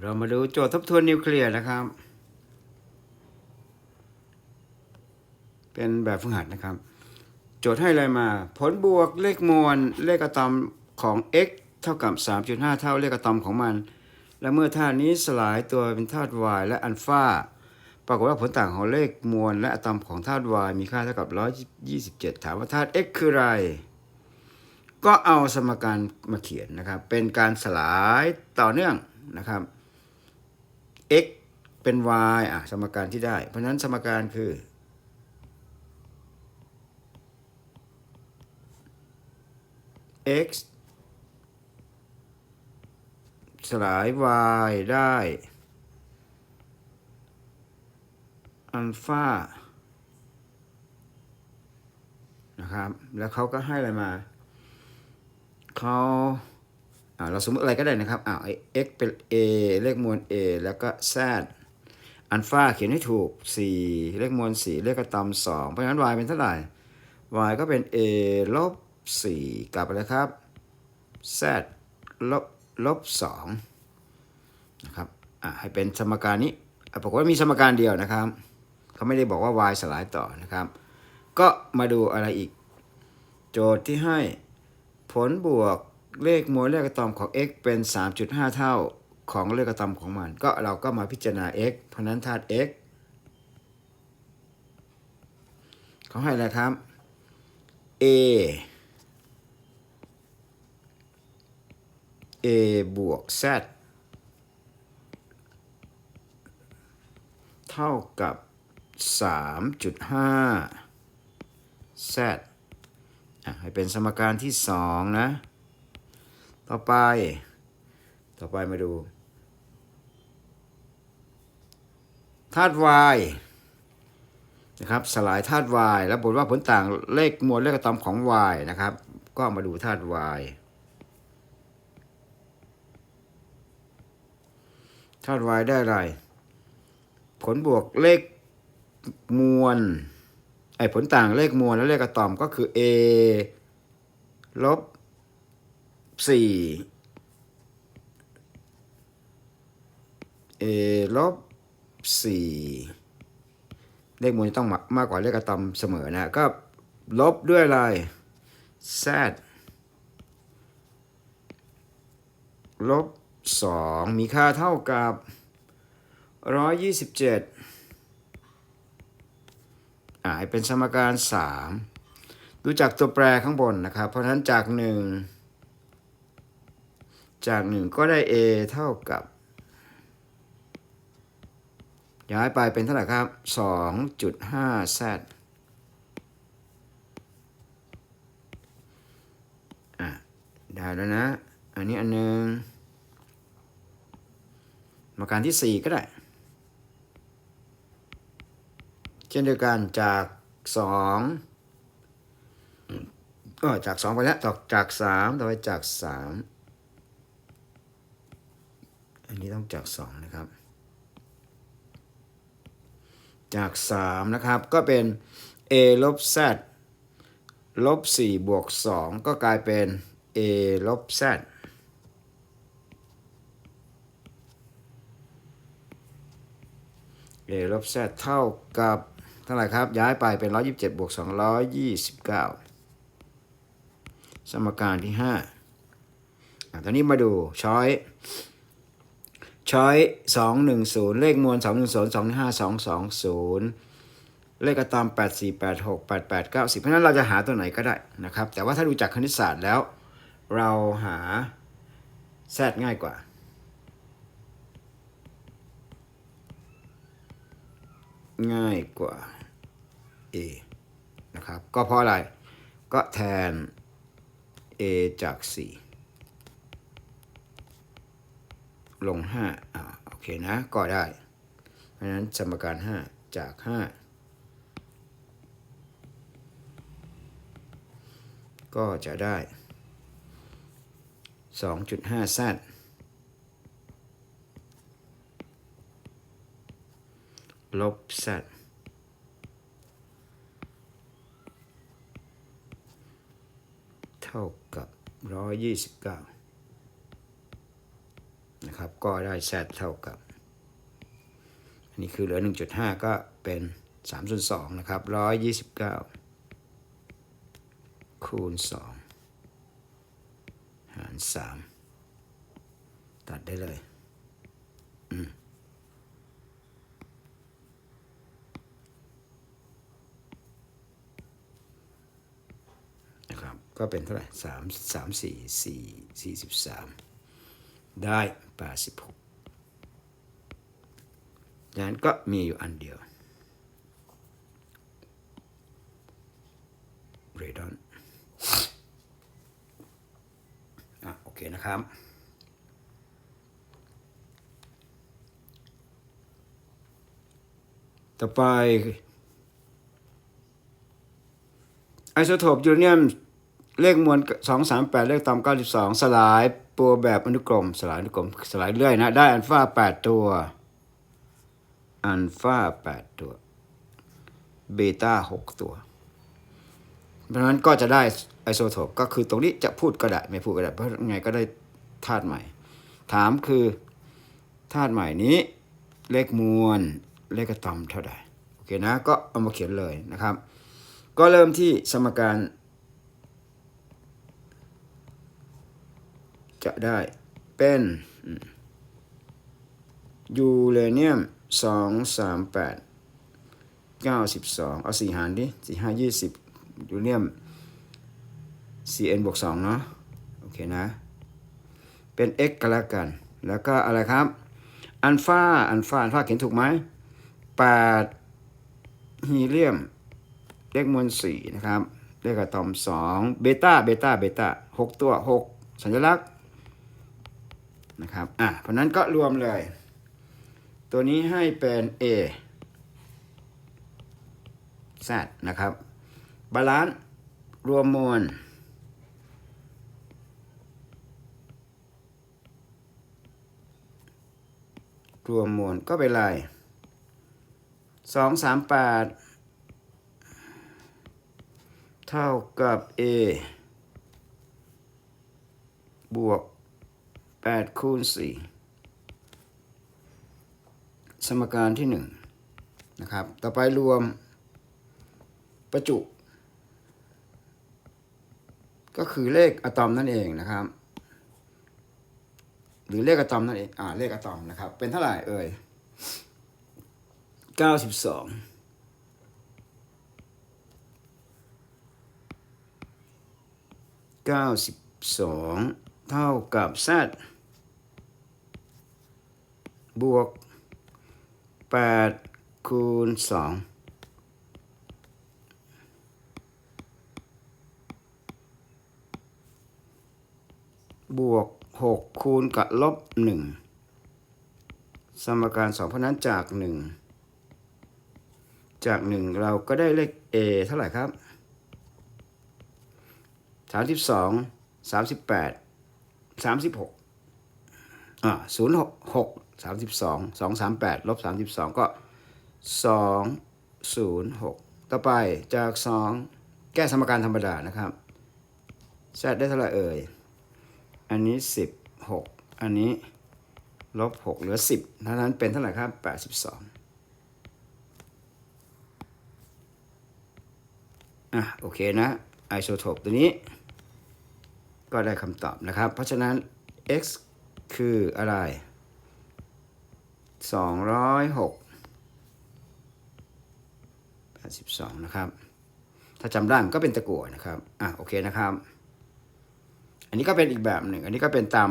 เรามาดูโจทย์ทบทวนนิวเคลียร์นะครับ เป็นแบบฝึกหัดนะครับ โจทย์ให้อะไรมา ผลบวกเลขมวลเลขอะตอมของ x เท่ากับ 3.5 เท่าเลขอะตอมของมัน และเมื่อธาตุนี้สลายตัวเป็นธาตุ y และอัลฟาปรากฏว่าผลต่างของเลขมวลและอะตอมของธาตุ y มีค่าเท่ากับ 127 ถามว่าธาตุ x คืออะไร ก็เอาสมการมาเขียนนะครับ เป็นการสลายต่อเนื่อง นะครับ x เป็น y อะสมการที่ได้ เพราะฉะนั้นสมการคือ x สลาย y ได้อัลฟานะครับ แล้วเขาก็ให้อะไรมา เขา เราสมมติอะไรก็ได้นะครับอ่าไอ้ x เป็น a เลขมวล a แล้วก็ z อัลฟาเขียนให้ถูก 4 เลขมวล 4 เลขกระตอม2เพราะฉะนั้น y เป็นเท่าไหร่ y ก็เป็น a ลบ 4 กลับไปเลยครับ z ลบลบ2นะครับอ่าให้เป็นสมการนี้ปรากฏว่ามีสมการเดียวนะครับ เขาไม่ได้บอกว่า y สลายต่อนะครับ ก็มาดูอะไรอีก โจทย์ที่ให้ผลบวก เลขมวลเลขอะตอมของ x เป็น 3.5 เท่าของเลขอะตอมของมัน ก็เราก็มาพิจารณา x เพราะนั้นธาตุ x เขาให้อะไรครับ a a บวก z เท่ากับ 3.5 z อะให้เป็นสมการที่สองนะ ต่อไป ต่อไปมาดูธาตุ y นะครับสลายธาตุ y แล้วบทว่าผลต่างเลขมวลเลขอะตอมของ y นะครับ ก็มาดูธาตุ y ธาตุ y ได้อะไรผลบวกเลขมวลไอ้ผลต่างเลขมวลและเลขอะตอมก็คือ a ลบ สี่ a ลบสี่เลขมวลจะต้องมากมากกว่าเลขอะตอมเสมอนะ ก็ลบด้วยอะไร z ลบสองมีค่าเท่ากับร้อยยี่สิบเจ็ดอ่าเป็นสมการ3ดูจากตัวแปรข้างบนนะครับ เพราะฉะนั้นจาก1 จาก1ก็ได้ a เท่ากับ ย้ายไปเป็นเท่าไหร่ครับ 2.5 z อะ ได้แล้วนะ อันนี้อันหนึ่งสมการที่ 4 ก็ได้ เช่นเดียวกันจากสองก็จากสองไปแล้วต่อจากสามต่อไปจากสาม นี้ต้องจากสองนะครับ จากสามนะครับก็เป็น a ลบ z ลบสี่บวกสองก็กลายเป็น a ลบ z a ลบ z เท่ากับเท่าไหร่ครับ ย้ายไปเป็น 127บวก229 สมการที่5อะตอนนี้มาดูช้อย ช้อย210เลขมวล210 215 220เลขอะตอม84 86 88 90เพราะฉะนั้นเราจะหาตัวไหนก็ได้นะครับ แต่ว่าถ้าดูจากคณิตศาสตร์แล้ว เราหา z ง่ายกว่าง่ายกว่า a นะครับ ก็เพราะอะไร ก็แทน a จาก 4 ลง5อ่าโอเคนะก็ได้เพราะฉะนั้นสมการ 5 จาก 5 ก็จะได้ 2.5 z ลบ z เท่ากับ 129 นะครับ ก็ได้ z เท่ากับ อันนี้คือเหลือ 1.5 ก็เป็น3ส่วน2นะครับ 129 คูณ 2 หาร 3 ตัดได้เลยนะครับก็เป็นเท่าไหร่สามสามสี่สี่สี่สิบสามได้ ปดสิบหกดังนั้นก็มีอยู่อันเดียวเรดอนอะโอเคนะครับต่อไปไอโซโทปยูเรเนียมเลขมวล 238 เลขต่ำ92 สลาย ตัวแบบอนุกรมสลายอนุกรมสลายเรื่อยนะ ได้อัลฟา8ตัวอัลฟา8ตัวเบต้า6ตัว เพราะฉะนั้นก็จะได้ไอโซโทปก็คือตรงนี้จะพูดก็ได้ ไม่พูดก็ได้ เพราะไงก็ได้ธาตุใหม่ ถามคือธาตุใหม่นี้ เลขมวล เลขอะตอมเท่าไหร่โอเคนะ ก็เอามาเขียนเลยนะครับ ก็เริ่มที่สมการ จะได้เป็นยูเรเนียมสองสามแปดเก้าสิบสองเอาสี่หารดิสี่ห้ายี่สิบยูเรเนียม Cn บวกสองเนาะโอเคนะ เป็น x ก็แล้วกัน แล้วก็อะไรครับ อัลฟาอัลฟาอัลฟาเขียนถูกไหมแปดฮีเลียมเลขมวลสี่นะครับเลขอะตอมสองเบต้าเบต้าเบต้าหกตัวหกสัญลักษณ์ นะครับอะเพราะนั้นก็รวมเลย ตัวนี้ให้เป็น A Z นะครับ บาลานซ์รวมมวลรวมมวลก็เป็นไรสองสามแปดเท่ากับ a บวก 8 คูณ 4 สมการที่ 1 นะครับ ต่อไปรวมประจุ ก็คือเลขอะตอมนั่นเองนะครับ หรือเลขอะตอมนั่นเอง อ่า เลขอะตอมนะครับ เป็นเท่าไหร่เอ่ย 92 92 เท่ากับ z บวก8คูณ2บวก6คูณกับลบ1สมการ2เพราะนั้นจาก1จาก1เราก็ได้เลข a เท่าไหร่ครับสามสิบสองสามสิบแปดสามสิบหกอ่าศูนย์หกหกสามสิบสองแปดลบสามสิบสองก็ สองศูนย์หกต่อไปจากสองแก้สมการธรรมดานะครับแซดได้เท่าไหร่เอ่ย อันนี้สิบหกอันนี้ลบหกเหลือสิบท่านั้นเป็นเท่าไหร่ครับแปดสิบสองอะ โอเคนะ ไอโซโทปตัวนี้ ก็ได้คำตอบนะครับ เพราะฉะนั้น x คืออะไร 206 82นะครับ ถ้าจำได้มันก็เป็นตะกั่วนะครับ อะโอเคนะครับ อันนี้ก็เป็นอีกแบบหนึ่ง อันนี้ก็เป็นตาม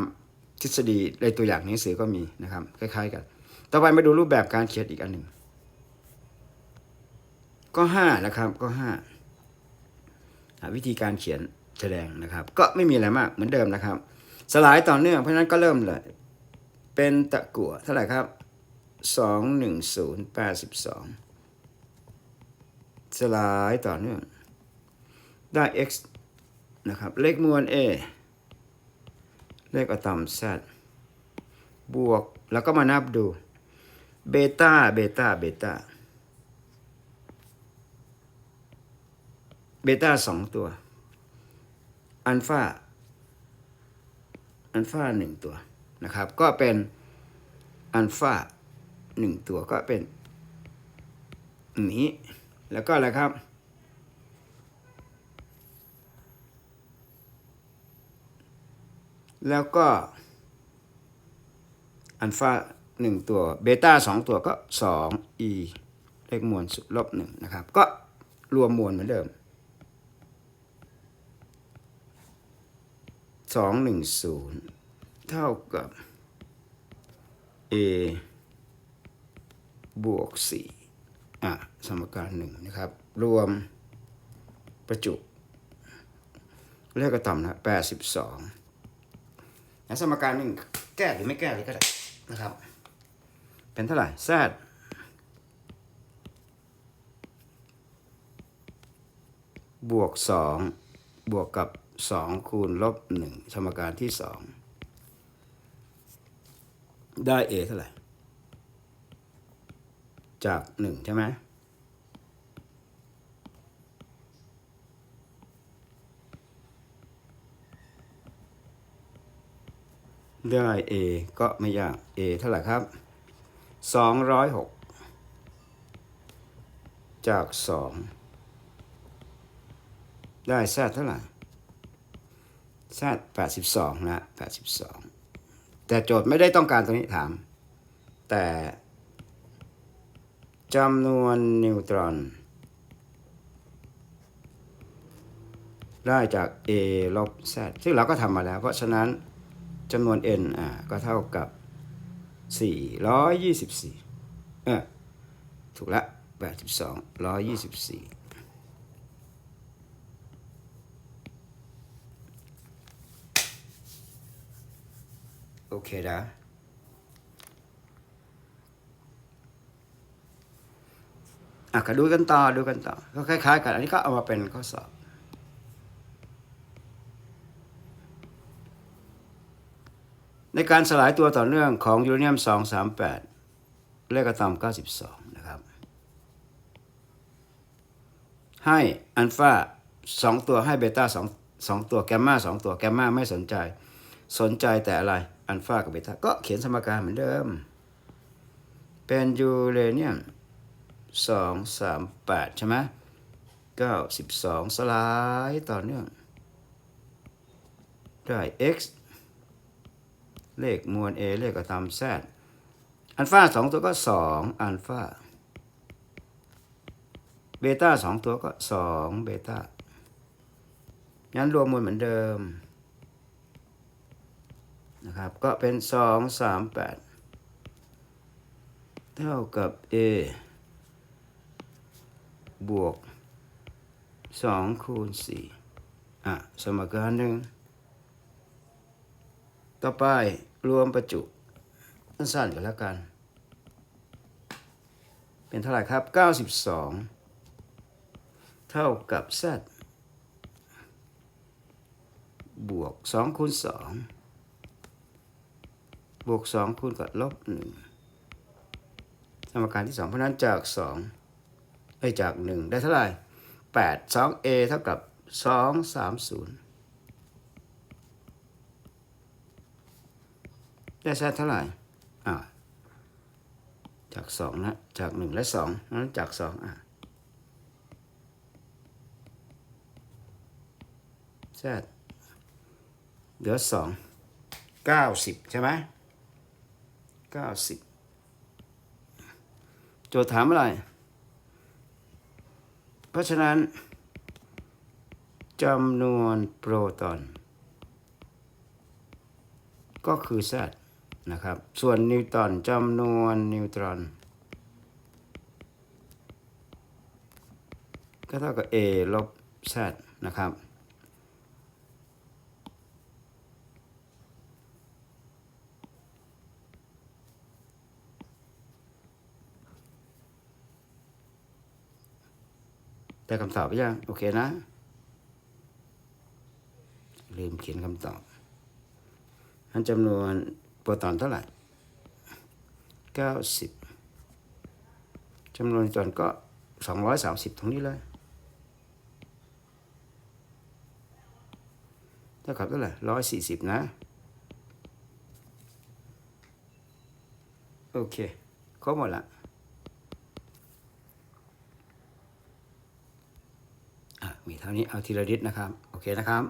ทฤษฎีในตัวอย่างหนังสือก็มีนะครับ คล้าย ๆ กัน ต่อไปมาดูรูปแบบการเขียนอีกอันหนึ่งก็5นะครับก็5หาวิธีการเขียนแสดงนะครับ ก็ไม่มีอะไรมากเหมือนเดิมนะครับ สลายต่อเนื่องเพราะฉะนั้นก็เริ่มเลย เป็นตะกั่วเท่าไหร่ครับ สองหนึ่งศูนย์แปดสิบสองสลายต่อเนื่อง ได้ x นะครับ เลขมวล a เลขอะตอม z บวก แล้วก็มานับดู เบต้า เบต้า เบต้า เบต้าสองตัว อัลฟา อัลฟาหนึ่งตัวนะครับ ก็เป็นอัลฟา หนึ่งตัวก็เป็นนี้ แล้วก็อะไรครับ แล้วก็อัลฟาหนึ่งตัวเบต้าสองตัวก็สองอีเลขมวลสุดลบหนึ่งนะครับ ก็รวมมวลเหมือนเดิมสองหนึ่งศูนย์เท่ากับ a บวกสี่อะสมการหนึ่งนะครับ รวมประจุเลขกระต่ำนะแปดสิบสองสมการหนึ่งแก้หรือไม่แก้เลยก็ได้นะครับ เป็นเท่าไหร่ z บวกสองบวกกับสองคูณลบหนึ่งสมการที่สองได้ a เท่าไหร่ จากหนึ่งใช่ไหมได้ a ก็ไม่ยาก a เท่าไหร่ครับสองร้อยหกจากสองได้แซดเท่าไหร่แซดแปดสิบสองนะแปดสิบสองแต่โจทย์ไม่ได้ต้องการตรงนี้ถาม แต่ จำนวนนิวตรอน ได้จาก a ลบ z ซึ่งเราก็ทำมาแล้ว เพราะฉะนั้นจำนวน n อ่าก็เท่ากับ 424 เออถูกละ 82 124โอเคนะ อะก็ดูกันต่อดูกันต่อ ก็คล้าย ๆ กัน อันนี้ก็เอามาเป็นข้อสอบในการสลายตัวต่อเนื่องของยูเรเนียม 238 เลขอะตอม 92 นะครับ ให้อัลฟา2 ตัวให้เบต้า2 2 ตัวแกมมา2 ตัวแกมมาไม่สนใจ สนใจแต่อะไร อัลฟากับเบต้าก็เขียนสมการเหมือนเดิม เป็นยูเรเนียม 238ใช่ไหม92สลายต่อเนื่องได้ x เลขมวล a เลขกระทำ z อัลฟาสองตัวก็2อัลฟาเบต้าสองตัวก็2เบต้างั้นรวมมวลเหมือนเดิมนะครับ ก็เป็น2 3 8เท่ากับ a บวก2คูณ4อะสมการหนึ่งต่อไปรวมประจุสั้นๆกันแล้วกัน เป็นเท่าไหร่ครับ 92 เท่ากับ z บวก2คูณ2บวก 2 คูณกับลบ1สมการที่ 2 เพราะฉะนั้นจาก 2 เอ้จาก 1 ได้เท่าไหร่8 2a เท่ากับ 230 ได้แซดเท่าไหร่อ่าจากสองนะ จากหนึ่งและสองนั้นจากสองอะแซดเหลือสองเก้าสิบใช่ไหมเก้าสิบโจทย์ถามอะไร เพราะฉะนั้นจำนวนโปรตอน ก็คือ Z นะครับ ส่วนนิวตรอนจำนวนนิวตรอน ก็เท่ากับ A ลบ Z นะครับ แต่คำตอบไปยังโอเคนะ ลืมเขียนคำตอบอันจำนวนโปรตอนเท่าไหร่90จำนวนนิวตรอนก็230ตรงนี้เลยเท่ากับเท่าไหร่140นะ โอเคครบหมดละอะมีเท่านี้เอาทีละนิดนะครับ โอเคนะครับ